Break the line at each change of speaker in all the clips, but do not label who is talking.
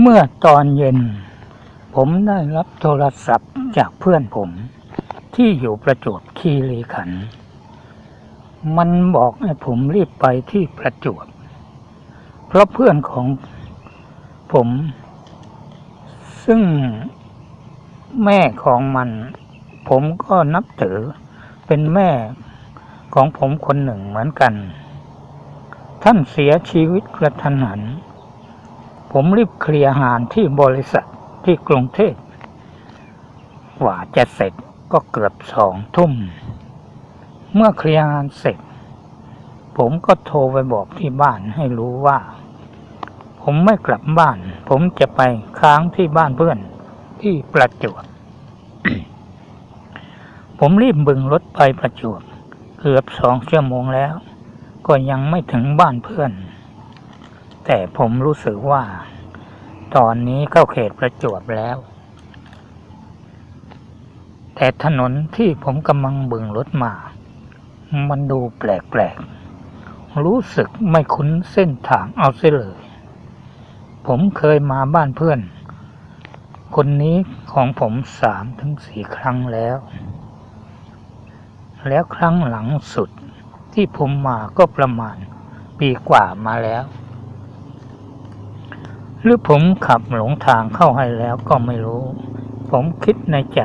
เมื่อตอนเย็น ผมได้รับโทรศัพท์จากเพื่อนผม ที่อยู่ประจวบคีรีขันธ์มันบอกให้ผมรีบไปที่ประจวบ เพราะเพื่อนของผม ซึ่งแม่ของมัน ผมก็นับถือเป็นแม่ของผมคนหนึ่งเหมือนกัน ท่านเสียชีวิตกระทันหัน ผมรีบเคลียร์งานที่บริษัทที่กรุงเทพกว่าจะเสร็จก็เกือบสองทุ่ม เมื่อเคลียร์งานเสร็จ ผมก็โทรไปบอกที่บ้านให้รู้ว่า ผมไม่กลับบ้าน ผมจะไปค้างที่บ้านเพื่อนที่ประจวบผมรีบบึงรถไปประจวบ เกือบสองชั่วโมงแล้ว ก็ยังไม่ถึงบ้านเพื่อน แต่ผมรู้สึกว่า ตอนนี้เข้าเขตประจวบแล้ว แต่ถนนที่ผมกำลังบึงรถมา มันดูแปลกๆ รู้สึกไม่คุ้นเส้นทางเอาเสียเลย ผมเคยมาบ้านเพื่อน คนนี้ของผมสามถึงสี่ครั้งแล้ว แล้วครั้งหลังสุดที่ผมมาก็ประมาณปีกว่ามาแล้ว หรือผมขับหลงทางเข้าให้แล้วก็ไม่รู้ ผมคิดในใจ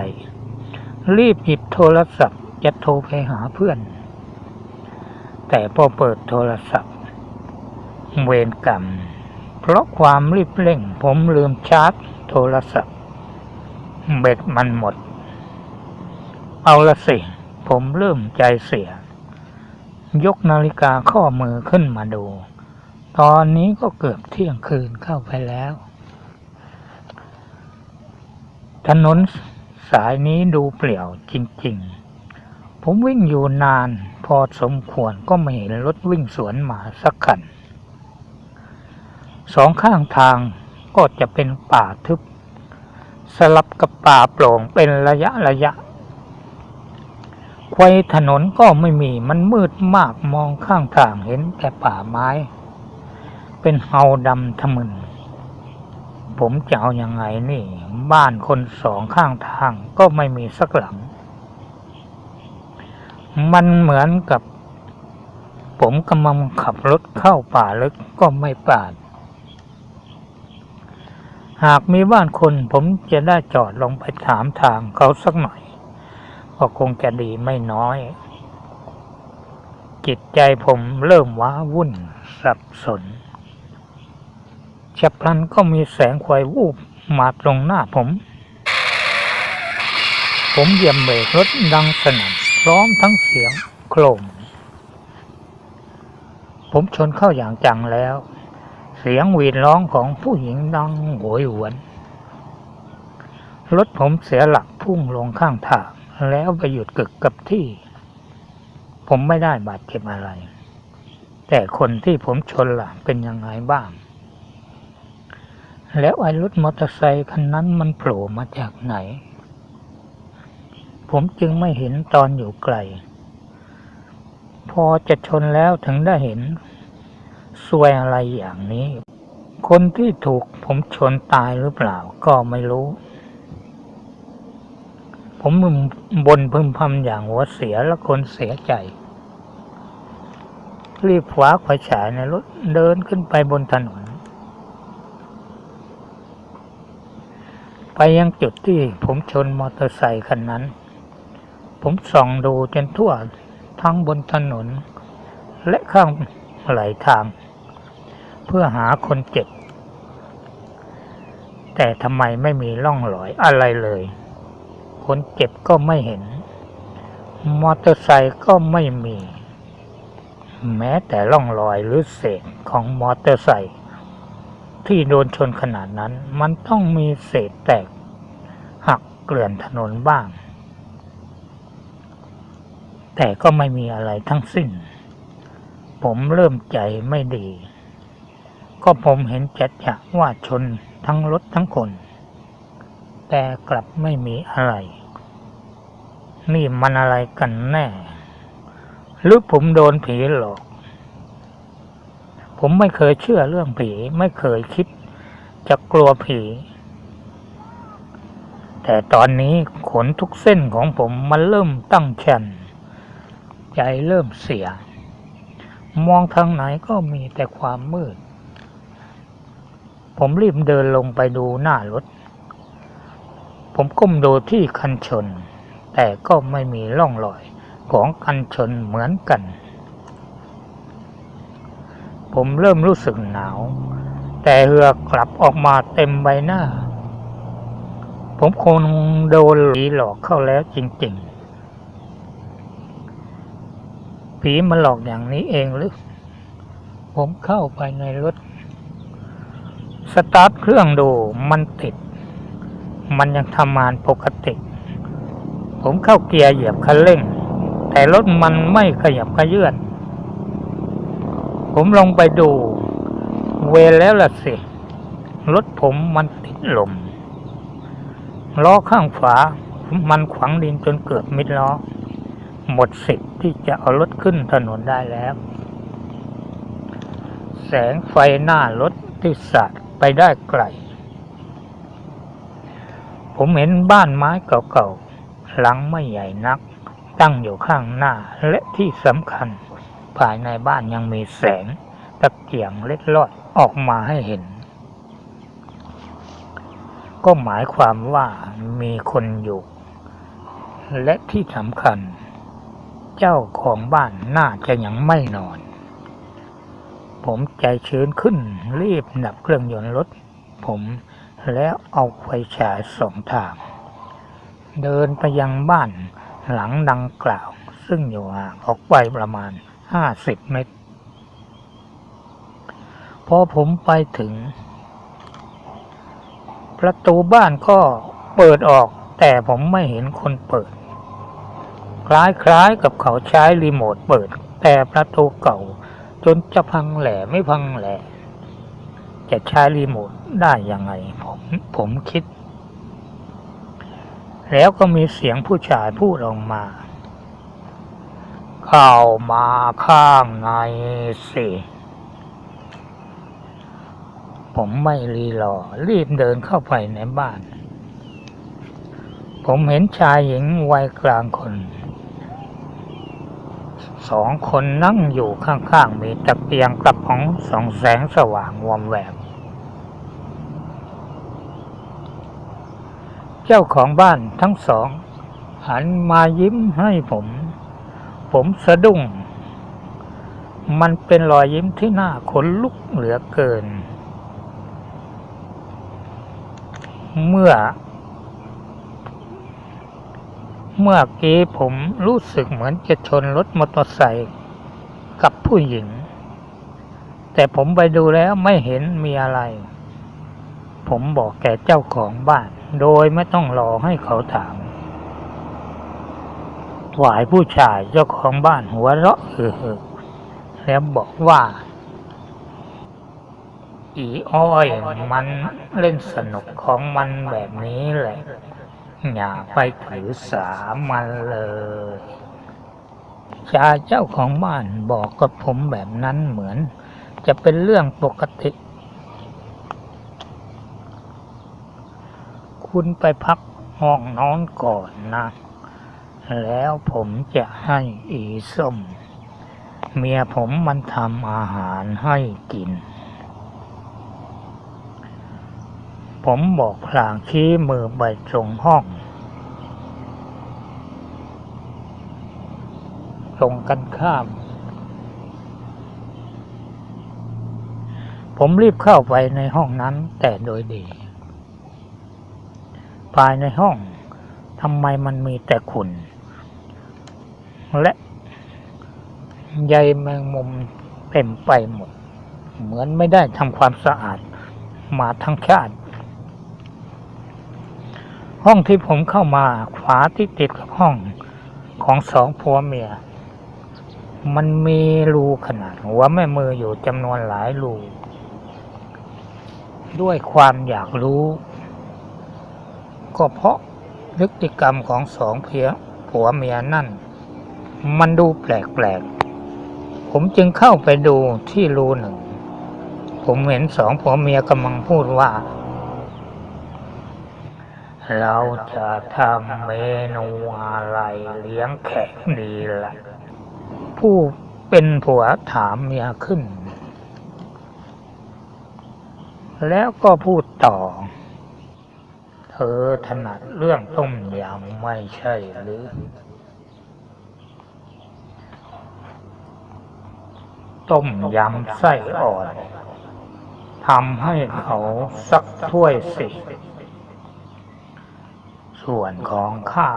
รีบหยิบโทรศัพท์จะโทรไปหาเพื่อน แต่พอเปิดโทรศัพท์ เวรกรรม เพราะความรีบเร่ง ผมลืมชาร์จโทรศัพท์ เบ็ดมันหมด เอาละสิ ผมเริ่มใจเสีย ยกนาฬิกาข้อมือขึ้นมาดู ตอนนี้ก็เกือบเที่ยงคืนเข้าไปแล้ว ถนนสายนี้ดูเปลี่ยวจริง ๆ ผมวิ่งอยู่นานพอสมควรก็ไม่เห็นรถวิ่งสวนมาสักคัน สองข้างทางก็จะเป็นป่าทึบ สลับกับป่าโปร่งเป็นระยะระยะไฟถนนก็ไม่มีมันมืดมากมองข้างทางเห็นแต่ป่าไม้ เป็นเฮาดำทะมึน ผมจะเอาอยัางไงนี่ บ้านคนสองข้างทางก็ไม่มีสักหลัง มันเหมือนกับ ผมกำลังขับรถเข้าป่าลึกก็ไม่ป่าด หากมีบ้านคนผมจะได้จอดลงไปถามทางเขาสักหน่อย ก็คงจะดีไม่น้อยจิตใจผมเริ่มว้าวุ่นสับสน ฉับพลันก็มีแสงไฟวูบมาตรงหน้าผม ผมเหยียบเบรกรถดังสนั่นพร้อมทั้งเสียงโครมผมชนเข้าอย่างจังแล้ว เสียงหวีดร้องของผู้หญิงดังโหยหวน รถผมเสียหลักพุ่งลงข้างทางแล้วไปหยุดกึกกับที่ ผมไม่ได้บาดเจ็บอะไร แต่คนที่ผมชนล่ะเป็นยังไงบ้าง แล้วไอ้รถมอเตอร์ไซคันนั้นมันโผล่มาจากไหน ผมจึงไม่เห็นตอนอยู่ไกล พอจะชนแล้วถึงได้เห็นซวยอะไรอย่างนี้ คนที่ถูกผมชนตายหรือเปล่าก็ไม่รู้ ผมมึงบนพึมพำอย่างหัวเสียและคนเสียใจ รีบคว้าไฟฉายในรถเดินขึ้นไปบนถนน ไปยังจุดที่ผมชนมอเตอร์ไซคันนั้น ผมส่องดูจนทั่วทั้งบนถนน และข้างไหลทาง เพื่อหาคนเจ็บ แต่ทำไมไม่มีร่องรอยอะไรเลย คนเจ็บก็ไม่เห็น มอเตอร์ไซค์ก็ไม่มี แม้แต่ร่องรอยหรือเศษของมอเตอร์ไซค์ ที่โดนชนขนาดนั้น มันต้องมีเศษแตก หักเกลื่อนถนนบ้าง แต่ก็ไม่มีอะไรทั้งสิ้น ผมเริ่มใจไม่ดี ก็ผมเห็นจัดจะว่าชนทั้งรถทั้งคน แต่กลับไม่มีอะไร นี่มันอะไรกันแน่ หรือผมโดนผีหลอก ผมไม่เคยเชื่อเรื่องผี ไม่เคยคิด จะกลัวผี แต่ตอนนี้ขนทุกเส้นของผมมันเริ่มตั้งแขนใจเริ่มเสีย มองทางไหนก็มีแต่ความมืด ผมรีบเดินลงไปดูหน้ารถ ผมก้มดูที่คันชน แต่ก็ไม่มีร่องรอยของคันชนเหมือนกัน ผมเริ่มรู้สึกหนาว แต่เหือกลับออกมาเต็มใบหน้า ผมคงโดนผีหลอกเข้าแล้วจริง ๆ ผีมาหลอกอย่างนี้เองหรือ ผมเข้าไปในรถ สตาร์ทเครื่องดูมันติด มันยังทำงานปกติ ผมเข้าเกียร์เหยียบคันเร่ง แต่รถมันไม่ขยับขยื่น ผมลงไปดู เวรแล้วล่ะสิ รถผมมันติดลมล้อข้างฝามันขวางดินจนเกือบมิดล้อ หมดสิทธิ์ที่จะเอารถขึ้นถนนได้แล้ว แสงไฟหน้ารถที่สาดไปได้ไกล ผมเห็นบ้านไม้เก่าๆ หลังไม่ใหญ่นัก ตั้งอยู่ข้างหน้าและที่สำคัญ ภายในบ้านยังมีแสงตะเกียงเล็ดลอดออกมาให้เห็น ก็หมายความว่ามีคนอยู่ และที่สำคัญ เจ้าของบ้านน่าจะยังไม่นอน ผมใจชื้นขึ้นรีบดับเครื่องยนต์รถ ผมแล้วเอาไฟฉายสองทาง เดินไปยังบ้านหลังดังกล่าว ซึ่งอยู่ห่างออกไปประมาณ ห้าสิบเมตร พอผมไปถึง ประตูบ้านก็เปิดออก แต่ผมไม่เห็นคนเปิด คล้ายๆกับเขาใช้รีโมทเปิด แต่ประตูเก่า จนจะพังแหล่ไม่พังแหล่จะใช้รีโมทได้ยังไง ผมผมคิด แล้วก็มีเสียงผู้ชายพูดออกมา เข้ามาข้างในสิ ผมไม่รีรอ รีบเดินเข้าไปในบ้าน ผมเห็นชายหญิงวัยกลางคน สองคนนั่งอยู่ข้างๆ มีตะเกียงกระป๋องสองแสงสว่างวอมแววเจ้าของบ้านทั้งสอง หันมายิ้มให้ผม ผมสะดุ้ง มันเป็นรอยยิ้มที่น่าขนลุกเหลือเกิน เมื่อ เมื่อกี้ผมรู้สึกเหมือนจะชนรถมอเตอร์ไซค์กับผู้หญิง แต่ผมไปดูแล้วไม่เห็นมีอะไร ผมบอกแก่เจ้าของบ้าน โดยไม่ต้องรอให้เขาถาม ฝ่ายผู้ชายเจ้าของบ้านหัวเราะเฮือแล้วบอกว่า อีอ้อยมันเล่นสนุกของมันแบบนี้แหละ อย่าไปถือสามันเลยชายเจ้าของบ้านบอกกับผมแบบนั้นเหมือน จะเป็นเรื่องปกติ คุณไปพักห้องนอนก่อนนะ แล้วผมจะให้อีส้ม เมียผมมันทำอาหารให้กิน ผมบอกพลางชี้มือไปตรงห้อง ตรงกันข้าม ผมรีบเข้าไปในห้องนั้นแต่โดยดี ภายในห้องทำไมมันมีแต่ขุน และ ใยแมงมุมเต็มไปหมด เหมือนไม่ได้ทำความสะอาดมาทั้งชาติ ห้องที่ผมเข้ามาขวาที่ติดกับห้องของสองผัวเมีย มันมีรูขนาดหัวแม่มืออยู่จำนวนหลายรูด้วยความอยากรู้ ก็เพราะพฤติกรรมของสองเพียผัวเมียนั่น มันดูแปลกๆ ผมจึงเข้าไปดูที่รูหนึ่ง ผมเห็นสองผัวเมียกำลังพูดว่า เราจะทำเมนูอะไรเลี้ยงแขกดีละ่ะ ผู้เป็นผัวถามเมียขึ้น แล้วก็พูดต่อ เธอถนัดเรื่องต้มยำไม่ใช่หรือ ต้มยำไส้อ่อนทำให้เขาสักถ้วยสิ ส่วนของข้า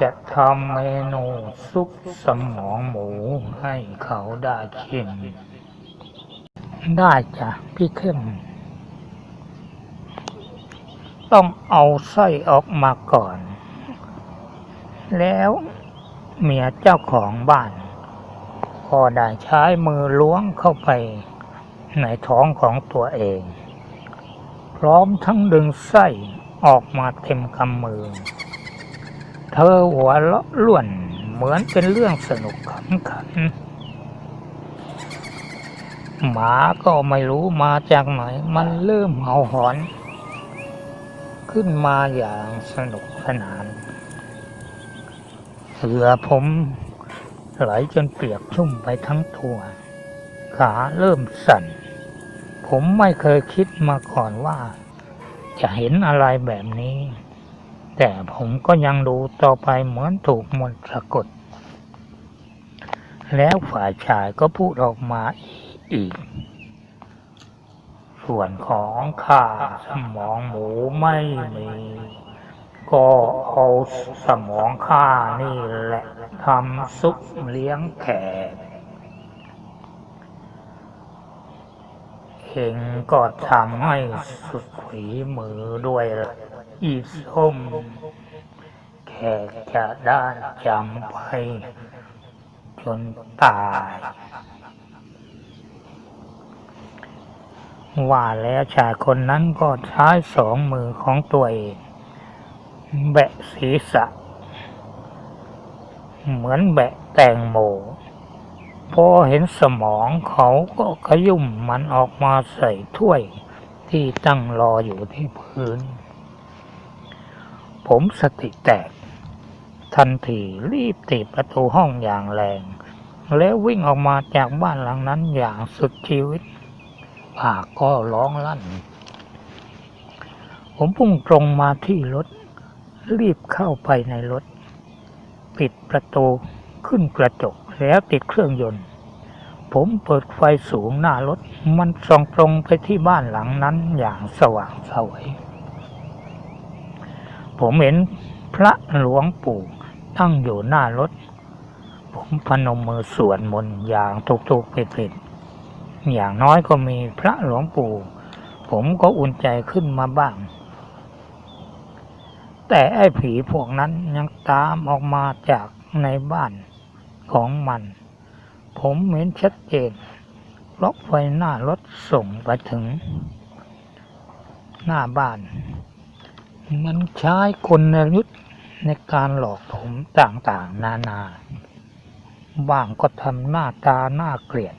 จะทำเมนูซุปสมองหมูให้เขาได้ชิม ได้จ้ะพี่เข้ม ต้องเอาไส้ออกมาก่อน แล้วเมียเจ้าของบ้าน ก็ได้ใช้มือล้วงเข้าไปในท้องของตัวเอง พร้อมทั้งดึงไส้ออกมาเต็มกำมือ เธอหัวเราะล้วนเหมือนเป็นเรื่องสนุกขำขัน หมาก็ไม่รู้มาจากไหน มันเริ่มเห่าหอน ขึ้นมาอย่างสนุกสนาน เสือผม ไหลจนเปียกชุ่มไปทั้งตัว ขาเริ่มสั่น ผมไม่เคยคิดมาก่อนว่า จะเห็นอะไรแบบนี้ แต่ผมก็ยังดูต่อไปเหมือนถูกมนต์สะกด แล้วฝ่ายชายก็พูดออกมาอีก ส่วนของข้าสมองหมูไม่มี ก็เอาสมองข้านี่แหละ ทำซุปเลี้ยงแขกเองก็ทำให้สุดฝีมือด้วยละอีส้ม แขกจะได้จำไปจนตาย ว่าแล้วชายคนนั้นก็ใช้สองมือของตัวเอง แบะศีรษะ เหมือนแบะแตงโมพอเห็นสมองเขาก็ขยุ่มมันออกมาใส่ถ้วยที่ตั้งรออยู่ที่พื้น ผมสติแตก ทันทีรีบตีประตูห้องอย่างแรง แล้ววิ่งออกมาจากบ้านหลังนั้นอย่างสุดชีวิต ปากก็ร้องลั่น ผมพุ่งตรงมาที่รถ รีบเข้าไปในรถ ปิดประตูขึ้นกระจกแล้วติดเครื่องยนต์ ผมเปิดไฟสูงหน้ารถ มันส่องตรงไปที่บ้านหลังนั้นอย่างสว่างสวย ผมเห็นพระหลวงปู่ตั้งอยู่หน้ารถ ผมพนมมือสวดมนต์อย่างทุกๆผิดๆอย่างน้อยก็มีพระหลวงปู่ ผมก็อุ่นใจขึ้นมาบ้าง แต่ไอ้ผีพวกนั้นยังตามออกมาจากในบ้านของมัน ผมเห็นชัดเจนล็อกไฟหน้ารถส่งไปถึง หน้าบ้าน มันใช้กลยุทธ์ในการหลอกผมต่างๆ นานา บ้างก็ทำหน้าตาหน้าเกลียด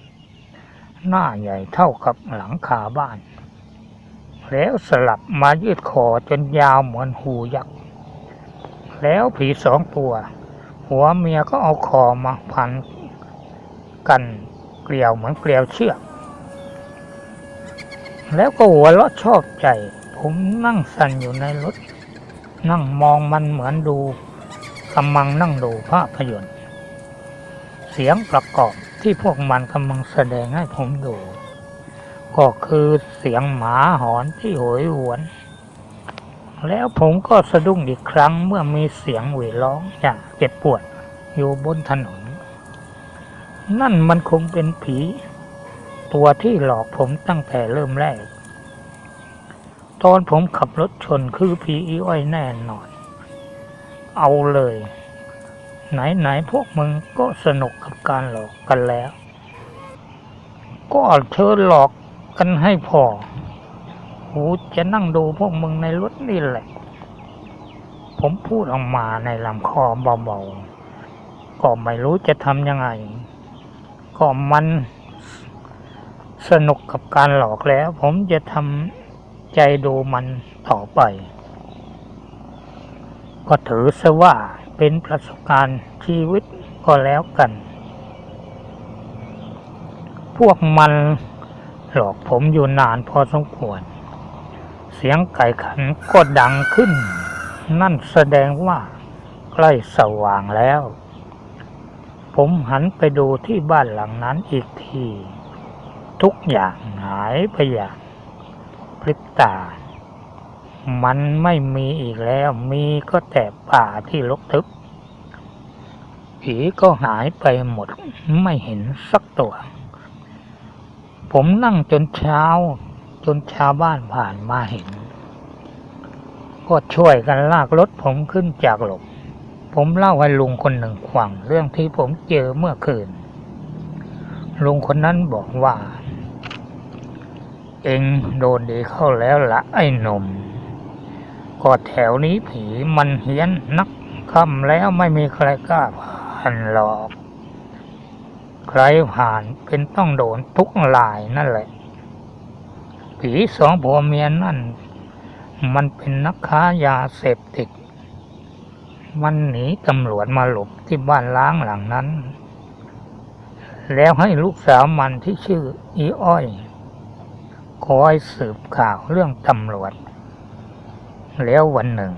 หน้าใหญ่เท่ากับหลังคาบ้าน แล้วสลับมายืดคอจนยาวเหมือนหูยักษ์ แล้วผีสองตัว หัวเมียก็เอาคอมาพันกันเกลียวเหมือนเกลียวเชือก แล้วก็หัวเราะชอบใจ ผมนั่งสั่นอยู่ในรถ นั่งมองมันเหมือนดูกำลังนั่งดูภาพยนตร์ เสียงประกอบที่พวกมันกำลังแสดงให้ผมดู ก็คือเสียงหมาหอนที่โหยหวน แล้วผมก็สะดุ้งอีกครั้งเมื่อมีเสียงหวีร้องอย่างเจ็บปวดอยู่บนถนน นั่นมันคงเป็นผี ตัวที่หลอกผมตั้งแต่เริ่มแรก ตอนผมขับรถชนคือผีอีอ้อยแน่นอนเอาเลย ไหนๆพวกมึงก็สนุกกับการหลอกกันแล้ว ก็เชิญหลอกกันให้พอ กูจะนั่งดูพวกมึงในรถนี่แหละ ผมพูดออกมาในลำคอเบาๆ ก็ไม่รู้จะทำยังไง ก็มันสนุกกับการหลอกแล้ว ผมจะทำใจดูมันต่อไป ก็ถือซะว่าเป็นประสบการณ์ชีวิตก็แล้วกัน พวกมันหลอกผมอยู่นานพอสมควร เสียงไก่ขันก็ดังขึ้น นั่นแสดงว่า ใกล้สว่างแล้ว ผมหันไปดูที่บ้านหลังนั้นอีกที ทุกอย่างหายไปอย่างพริบตา มันไม่มีอีกแล้ว มีก็แต่ป่าที่รกทึบ ผีก็หายไปหมด ไม่เห็นสักตัว ผมนั่งจนเช้า จนชาวบ้านผ่านมาเห็น ก็ช่วยกันลากรถผมขึ้นจากหลบ ผมเล่าให้ลุงคนหนึ่งฟังเรื่องที่ผมเจอเมื่อคืน ลุงคนนั้นบอกว่า เองโดนดีเข้าแล้วละไอ้หนมก็แถวนี้ผีมันเฮี้ยนนักค่ำแล้วไม่มีใครกล้าผ่านหรอก ใครผ่านเป็นต้องโดนทุกลายนั่นแหละ ผีสองผัวเมียนั่น มันเป็นนักค้ายาเสพติด มันหนีตำรวจมาหลบที่บ้านล้างหลังนั้น แล้วให้ลูกสาวมันที่ชื่ออีอ้อย คอยสืบข่าวเรื่องตำรวจ แล้ววันหนึ่ง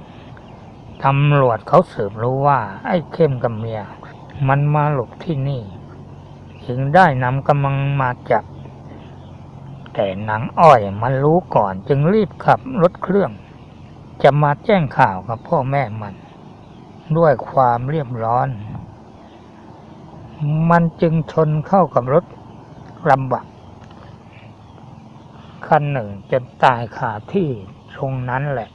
ตำรวจเขาสืบรู้ว่า ไอ้เข้มกับเมีย มันมาหลบที่นี่ ถึงได้นำกำลังมาจับ แต่หนังอ้อยมันรู้ก่อนจึงรีบขับรถเครื่อง จะมาแจ้งข่าวกับพ่อแม่มัน ด้วยความเรียบร้อน มันจึงชนเข้ากับรถลำบากคันหนึ่งจนตายขาที่ตรงนั้นแหละ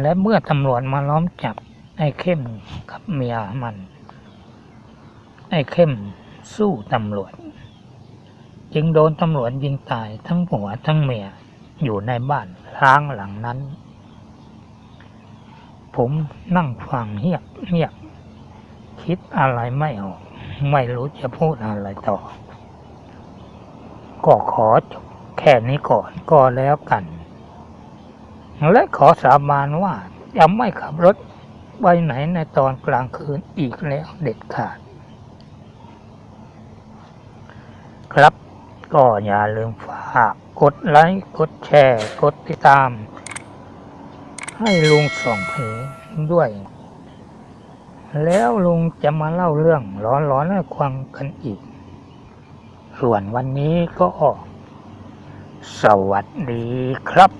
และเมื่อตำรวจมาล้อมจับไอ้เข้มกับเมียมัน ไอ้เข้มสู้ตำรวจ จึงโดนตำรวจยิงตายทั้งผัวทั้งเมียอยู่ในบ้านร้างหลังนั้น ผมนั่งฟังเงียบเงียบคิดอะไรไม่ออก ไม่รู้จะพูดอะไรต่อ ก็ขอจบแค่นี้ก่อนก็แล้วกัน และขอสาบานว่าจะไม่ขับรถไปไหนในตอนกลางคืนอีกแล้วเด็ดขาด ครับ ก็อย่าลืมฝากกดไลค์ กดแชร์ กดติดตาม ให้ลุงส่องเพลด้วย แล้วลุงจะมาเล่าเรื่องร้อนๆให้ฟังกันอีก ส่วนวันนี้ก็ สวัสดีครับ